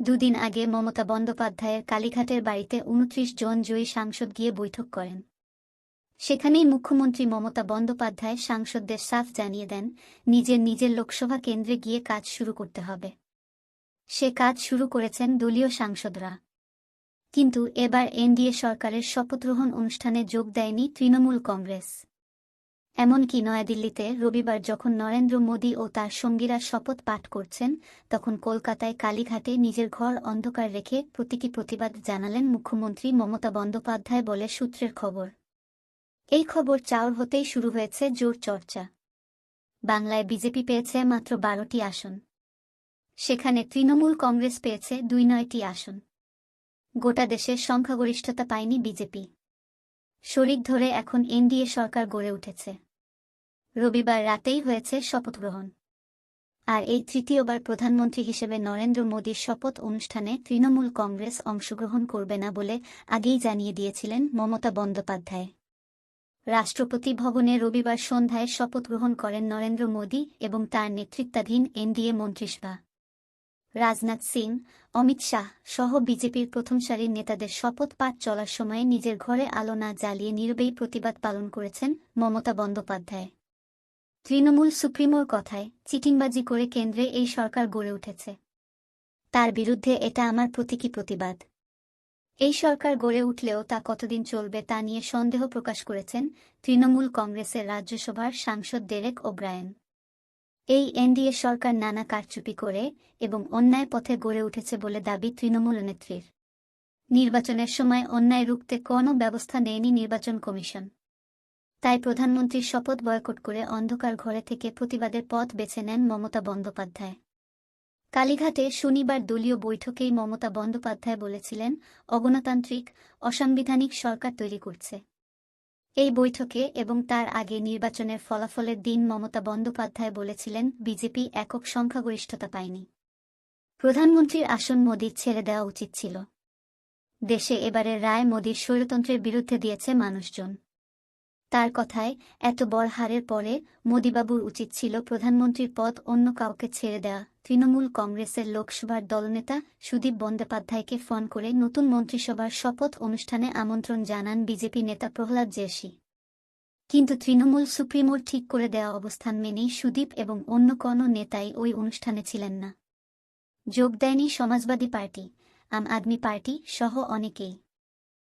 দুদিন আগে মমতা বন্দ্যোপাধ্যায়ের কালীঘাটের বাড়িতে উনত্রিশ জন জয়ী সাংসদ গিয়ে বৈঠক করেন। সেখানেই মুখ্যমন্ত্রী মমতা বন্দ্যোপাধ্যায় সাংসদদের সাফ জানিয়ে দেন, নিজের নিজের লোকসভা কেন্দ্রে গিয়ে কাজ শুরু করতে হবে। সে কাজ শুরু করেছেন দলীয় সাংসদরা। কিন্তু এবার এনডিএ সরকারের শপথগ্রহণ অনুষ্ঠানে যোগ দেয়নি তৃণমূল কংগ্রেস। এমনকি নয়াদিল্লিতে রবিবার যখন নরেন্দ্র মোদী ও তার সঙ্গীরা শপথ পাঠ করছেন, তখন কলকাতায় কালীঘাটে নিজের ঘর অন্ধকার রেখে প্রতীকী প্রতিবাদ জানালেন মুখ্যমন্ত্রী মমতা বন্দ্যোপাধ্যায় বলে সূত্রের খবর। এই খবর চাউর হতেই শুরু হয়েছে জোর চর্চা। বাংলায় বিজেপি পেয়েছে মাত্র বারোটি আসন। সেখানে তৃণমূল কংগ্রেস পেয়েছে দুই নয়টি আসন। গোটা দেশের সংখ্যাগরিষ্ঠতা পায়নি বিজেপি। শরিক ধরে এখন এনডিএ সরকার গড়ে উঠেছে। রবিবার রাতেই হয়েছে শপথ গ্রহণ। আর এই তৃতীয়বার প্রধানমন্ত্রী হিসেবে নরেন্দ্র মোদীর শপথ অনুষ্ঠানে তৃণমূল কংগ্রেস অংশগ্রহণ করবে না বলে আগেই জানিয়ে দিয়েছিলেন মমতা বন্দ্যোপাধ্যায়। রাষ্ট্রপতি ভবনে রবিবার সন্ধ্যায় শপথ গ্রহণ করেন নরেন্দ্র মোদী এবং তার নেতৃত্বাধীন এনডিএ মন্ত্রিসভা রাজনাথ সিং, অমিত শাহ সহ বিজেপির প্রথম সারির নেতাদের শপথ পাঠ চলার সময়ে নিজের ঘরে আলো না জ্বালিয়ে নীরবেই প্রতিবাদ পালন করেছেন মমতা বন্দ্যোপাধ্যায়। তৃণমূল সুপ্রিমোর কথায় চিটিংবাজি করে কেন্দ্রে এই সরকার গড়ে উঠেছে। তার বিরুদ্ধে এটা আমার প্রতীকী প্রতিবাদ। এই সরকার গড়ে উঠলেও তা কতদিন চলবে তা নিয়ে সন্দেহ প্রকাশ করেছেন তৃণমূল কংগ্রেসের রাজ্যসভার সাংসদ ডেরেক ওব্রায়েন। এই এনডিএ সরকার নানা কারচুপি করে এবং অন্যায় পথে গড়ে উঠেছে বলে দাবি তৃণমূল নেত্রীর। নির্বাচনের সময় অন্যায় রুখতে কোনো ব্যবস্থা নেয়নি নির্বাচন কমিশন। তাই প্রধানমন্ত্রীর শপথ বয়কট করে অন্ধকার ঘরে থেকে প্রতিবাদের পথ বেছে নেন মমতা বন্দ্যোপাধ্যায়। কালীঘাটে শনিবার দলীয় বৈঠকেই মমতা বন্দ্যোপাধ্যায় বলেছিলেন, অগণতান্ত্রিক, অসাংবিধানিক সরকার তৈরি করছে। এই বৈঠকে এবং তার আগে নির্বাচনের ফলাফলের দিন মমতা বন্দ্যোপাধ্যায় বলেছিলেন, বিজেপি একক সংখ্যাগরিষ্ঠতা পায়নি। প্রধানমন্ত্রীর আসন মোদীর ছেড়ে দেওয়া উচিত ছিল। দেশে এবারের রায় মোদীর স্বৈরতন্ত্রের বিরুদ্ধে দিয়েছে মানুষজন। তার কথায় এত বড় হারের পরে মোদীবাবুর উচিত ছিল প্রধানমন্ত্রীর পদ অন্য কাউকে ছেড়ে দেওয়া তৃণমূল কংগ্রেসের লোকসভার দলনেতা সুদীপ বন্দ্যোপাধ্যায়কে ফোন করে নতুন মন্ত্রিসভার শপথ অনুষ্ঠানে আমন্ত্রণ জানান বিজেপি নেতা প্রহ্লাদ জেশী। কিন্তু তৃণমূল সুপ্রিমোর ঠিক করে দেওয়া অবস্থান মেনেই সুদীপ এবং অন্য কোনো নেতাই ওই অনুষ্ঠানে ছিলেন না। যোগ দেয়নি সমাজবাদী পার্টি, আম আদমি পার্টি সহ অনেকেই।